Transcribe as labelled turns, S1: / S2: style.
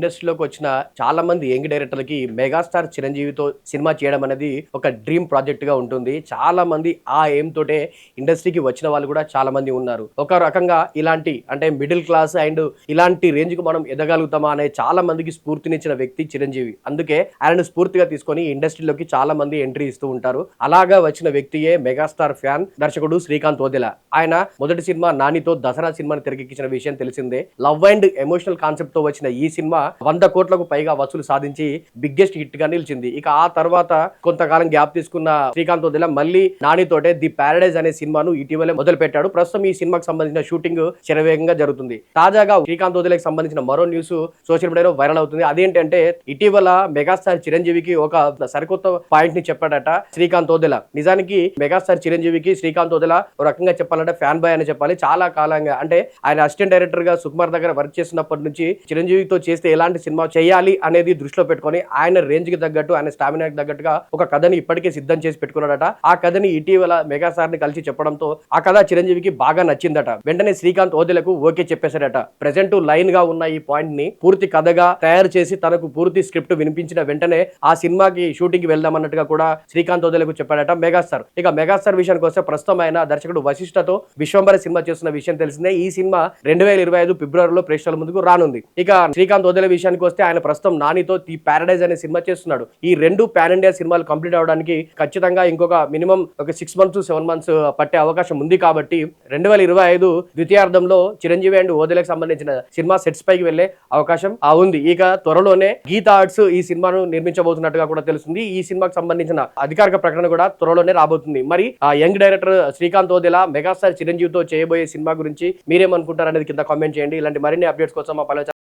S1: ఇండస్ట్రీలోకి వచ్చిన చాలా మంది యంగ్ డైరెక్టర్లకి మెగాస్టార్ చిరంజీవితో సినిమా చేయడం అనేది ఒక డ్రీమ్ ప్రాజెక్ట్గా ఉంటుంది. చాలా మంది ఆ ఎయిమ్ తోటే ఇండస్ట్రీకి వచ్చిన వాళ్ళు కూడా చాలా మంది ఉన్నారు. ఒక రకంగా ఇలాంటి అంటే మిడిల్ క్లాస్ అండ్ ఇలాంటి రేంజ్కు మనం ఎదగలుగుతామా అనే చాలా మందికి స్ఫూర్తినిచ్చిన వ్యక్తి చిరంజీవి. అందుకే ఆయనను స్ఫూర్తిగా తీసుకొని ఇండస్ట్రీలోకి చాలా మంది ఎంట్రీ ఇస్తూ ఉంటారు. అలాగా వచ్చిన వ్యక్తియే మెగాస్టార్ ఫ్యాన్ దర్శకుడు శ్రీకాంత్ ఓదెల ఆయన మొదటి సినిమా నానితో దసరా సినిమాని తెరకెక్కించిన విషయం తెలిసిందే. లవ్ అండ్ ఎమోషనల్ కాన్సెప్ట్తో వచ్చిన ఈ సినిమా వంద కోట్లకు పైగా వసూలు సాధించి బిగ్గెస్ట్ హిట్గా నిలిచింది. ఇక ఆ తర్వాత కొంతకాలం గ్యాప్ తీసుకున్న శ్రీకాంత్ వదిల మళ్ళీ నానితోటే ది ప్యారడైజ్ అనే సినిమాను ఇటీవలే మొదలు పెట్టాడు ప్రస్తుతం ఈ సినిమాకి సంబంధించిన షూటింగ్ శరవేగంగా జరుగుతుంది. తాజాగా శ్రీకాంత్ వదిలేకి సంబంధించిన మరో న్యూస్ సోషల్ మీడియాలో వైరల్ అవుతుంది. అదేంటంటే ఇటీవల మెగాస్టార్ చిరంజీవికి ఒక సరికొత్త పాయింట్ని చెప్పాడట శ్రీకాంత్ ఓదెల నిజానికి మెగాస్టార్ చిరంజీవికి శ్రీకాంత్ వదిల ఒక రకంగా చెప్పాలంటే ఫ్యాన్ బాయ్ అని చెప్పాలి. చాలా కాలంగా అంటే ఆయన అసిస్టెంట్ డైరెక్టర్గా సుకుమార్ దగ్గర వర్క్ చేసినప్పటి నుంచి చిరంజీవితో చేస్తే ఎలాంటి సినిమా చేయాలి అనేది దృష్టిలో పెట్టుకొని ఆయన రేంజ్కి తగ్గట్టు ఆయన స్టామినాకి తగ్గట్టుగా ఒక కథని ఇప్పటికే సిద్ధం చేసి పెట్టుకున్నాడట. ఆ కథని ఇటీవల మెగాస్టార్ని కలిసి చెప్పడంతో ఆ కథ చిరంజీవికి బాగా నచ్చిందట. వెంటనే శ్రీకాంత్ ఓదెలకు ఓకే చెప్పేశాడట. ప్రెసెంట్ లైన్గా ఉన్న ఈ పాయింట్ని పూర్తి కథగా తయారు చేసి తనకు పూర్తి స్క్రిప్ట్ వినిపించిన వెంటనే ఆ సినిమాకి షూటింగ్కి వెళ్దాం అన్నట్టుగా కూడా శ్రీకాంత్ ఓదెలకు చెప్పాడట మెగాస్టార్. ఇక మెగాస్టార్ విషయానికి వస్తే ప్రస్తుతం ఆయన దర్శకుడు వశిష్ఠతో విశ్వంబర సినిమా చేస్తున్న విషయం తెలిసిందే. ఈ సినిమా రెండు వేల ఇరవై ఐదు ఫిబ్రవరిలో ప్రేక్షకుల ముందుకు రానుంది. ఇక శ్రీకాంత్ ఓదెల విషయానికి వస్తే ఆయన ప్రస్తుతం నానితో ది ప్యారడైజ్ అనే సినిమా చేస్తున్నాడు. ఈ రెండు పాన్ ఇండియా సినిమాలు కంప్లీట్ అవడానికి ఖచ్చితంగా ఇంకొక మినిమం ఒక సిక్స్ మంత్స్ సెవెన్ మంత్స్ పట్టే అవకాశం ఉంది కాబట్టి రెండు వేల ఇరవై ఐదు ద్వితీయార్థంలో చిరంజీవి అండ్ ఓదెలకు సంబంధించిన సినిమా సెట్స్ పైకి వెళ్ళే అవకాశం ఆ ఉంది. ఇక త్వరలోనే గీతా ఆర్ట్స్ ఈ సినిమాను నిర్మించబోతున్నట్టుగా కూడా తెలుస్తుంది. ఈ సినిమాకి సంబంధించిన అధికారిక ప్రకటన కూడా త్వరలోనే రాబోతుంది. మరి ఆ young director Srikanth Odela megastar చిరంజీవితో చేయబోయే సినిమా గురించి మీరేమనుకుంటారు అనేది కింద కామెంట్ చేయండి. ఇలాంటి మరిన్ని అప్డేట్స్ కోసం మా పలు